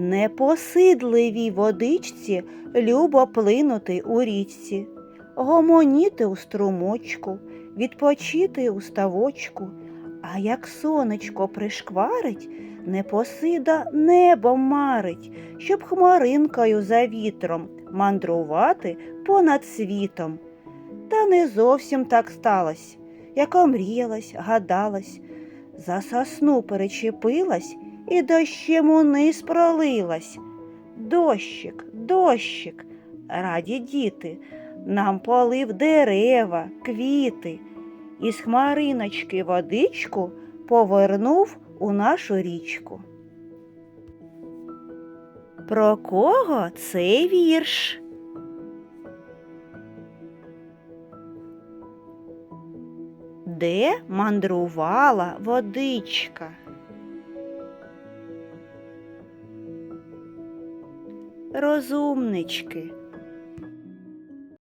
Непосидливій водичці любо плинути у річці, гомоніти у струмочку, відпочити у ставочку. А як сонечко пришкварить, непосида небо марить, щоб хмаринкою за вітром мандрувати понад світом. Та не зовсім так сталось, як омріялась, гадалась, за сосну перечепилась і дощем униз пролилась. Дощик, дощик, раді діти, нам полив дерева, квіти, із хмариночки водичку повернув у нашу річку. Про кого цей вірш? Де мандрувала водичка? Розумнички,